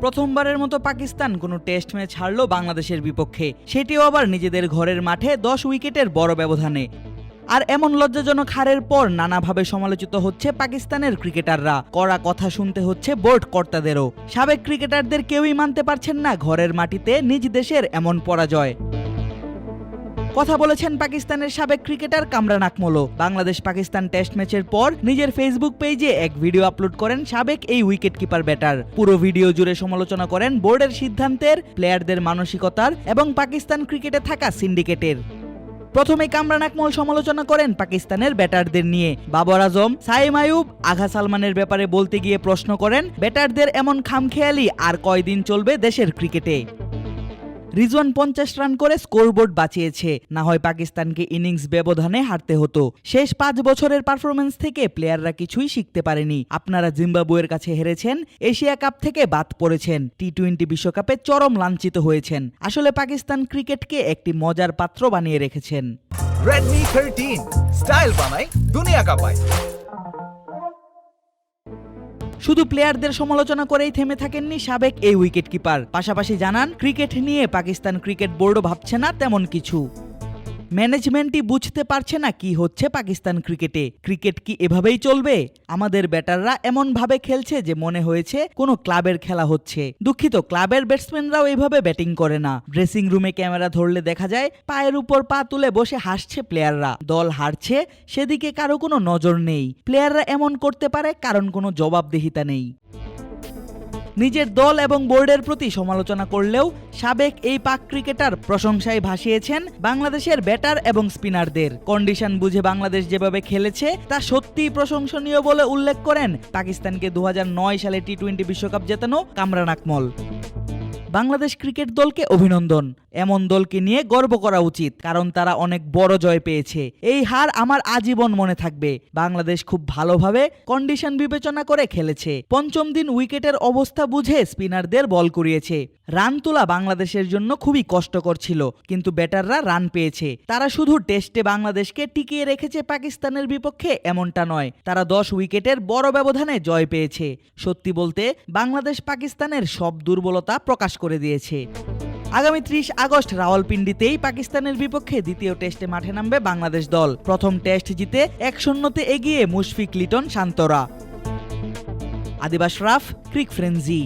প্রথমবারের মতো পাকিস্তান কোনো টেস্ট ম্যাচ হারল বাংলাদেশের বিপক্ষে। সেটিও আবার নিজেদের ঘরের মাঠে দশ উইকেটের বড় ব্যবধানে। আর এমন লজ্জাজনক হারের পর নানাভাবে সমালোচিত হচ্ছে পাকিস্তানের ক্রিকেটাররা। কড়া কথা শুনতে হচ্ছে বোর্ড কর্তাদেরও। সাবেক ক্রিকেটারদের কেউই মানতে পারছেন না ঘরের মাটিতে নিজ দেশের এমন পরাজয়। কথা বলেছেন পাকিস্তানের সাবেক ক্রিকেটার কামরান আকমলও। বাংলাদেশ পাকিস্তান টেস্ট ম্যাচের পর নিজের ফেসবুক পেজে এক ভিডিও আপলোড করেন সাবেক এই উইকেট কিপার ব্যাটার। পুরো ভিডিও জুড়ে সমালোচনা করেন বোর্ডের সিদ্ধান্তের, প্লেয়ারদের মানসিকতার এবং পাকিস্তান ক্রিকেটে থাকা সিন্ডিকেটের। প্রথমে কামরান আকমল সমালোচনা করেন পাকিস্তানের ব্যাটারদের নিয়ে। বাবর আজম, সাইম আয়ুব, আঘা সালমানের ব্যাপারে বলতে গিয়ে প্রশ্ন করেন, ব্যাটারদের এমন খামখেয়ালি আর কয়দিন চলবে দেশের ক্রিকেটে? রিজওয়ান পঞ্চাশ রান করে স্কোরবোর্ড বাঁচিয়েছে। না হয় পাকিস্তানকে ইনিংস ব্যবধানে হারতে হতো। শেষ পাঁচ বছরের পারফরমেন্স থেকে প্লেয়াররা কিছুই শিখতে পারেনি। আপনারা জিম্বাবুয়ের কাছে হেরেছেন, এশিয়া কাপ থেকে বাদ পড়েছেন টি টোয়েন্টি বিশ্বকাপে চরম লাঞ্ছিত হয়েছেন। আসলে পাকিস্তান ক্রিকেটকে একটি মজার পাত্র বানিয়ে রেখেছেন। Redmi 13 স্টাইল বানাই দুনিয়া কাঁপায়। শুধু প্লেয়ারদের সমালোচনা করেই থেমে থাকেননি সাবেক এই উইকেট কিপার পাশাপাশি জানান ক্রিকেট নিয়ে পাকিস্তান ক্রিকেট বোর্ডও ভাবছে না তেমন কিছু। ম্যানেজমেন্টই বুঝতে পারছে না কি হচ্ছে পাকিস্তান ক্রিকেটে। ক্রিকেট কি এভাবেই চলবে? আমাদের ব্যাটাররা এমন ভাবে খেলছে যে মনে হয়েছে কোনো ক্লাবের খেলা হচ্ছে। দুঃখিত, ক্লাবের ব্যাটসম্যানরাও এভাবে ব্যাটিং করে না। ড্রেসিং রুমে ক্যামেরা ধরলে দেখা যায় পায়ের উপর পা তুলে বসে হাসছে প্লেয়াররা। দল হারছে, সেদিকে কারও কোনো নজর নেই। প্লেয়াররা এমন করতে পারে কারণ কোনো জবাবদিহিতা নেই। নিজের দল এবং বোর্ডের প্রতি সমালোচনা করলেও সাবেক এই পাক ক্রিকেটার প্রশংসায় ভাসিয়েছেন বাংলাদেশের ব্যাটার এবং স্পিনারদের। কন্ডিশন বুঝে বাংলাদেশ যেভাবে খেলেছে, তা সত্যিই প্রশংসনীয় বলে উল্লেখ করেন পাকিস্তানকে দু হাজার নয় সালে টি টোয়েন্টি বিশ্বকাপ জেতানো কামরান আকমল। বাংলাদেশ ক্রিকেট দলকে অভিনন্দন। এমন দলকে নিয়ে গর্ব করা উচিত, কারণ তারা অনেক বড় জয় পেয়েছে। এই হার আমার আজীবন মনে থাকবে। বাংলাদেশ খুব ভালোভাবে কন্ডিশন বিবেচনা করে খেলেছে। পঞ্চম দিন উইকেটের অবস্থা বুঝে স্পিনারদের বল করিয়েছে। রান তোলা বাংলাদেশের জন্য খুবই কষ্টকর ছিল, কিন্তু ব্যাটাররা রান পেয়েছে। তারা শুধু টেস্টে বাংলাদেশকে টিকিয়ে রেখেছে পাকিস্তানের বিপক্ষে এমনটা নয়, তারা দশ উইকেটের বড় ব্যবধানে জয় পেয়েছে। সত্যি বলতে বাংলাদেশ পাকিস্তানের সব দুর্বলতা প্রকাশ করে করে দিয়েছে। আগামী ত্রিশ আগস্ট রাওয়ালপিন্ডিতেই পাকিস্তানের বিপক্ষে দ্বিতীয় টেস্টে মাঠে নামবে বাংলাদেশ দল। প্রথম টেস্ট জিতে এক শূন্যতে এগিয়ে মুশফিক লিটন, শান্তরা। আদিবাস রাফ, ক্রিক ফ্রেঞ্জি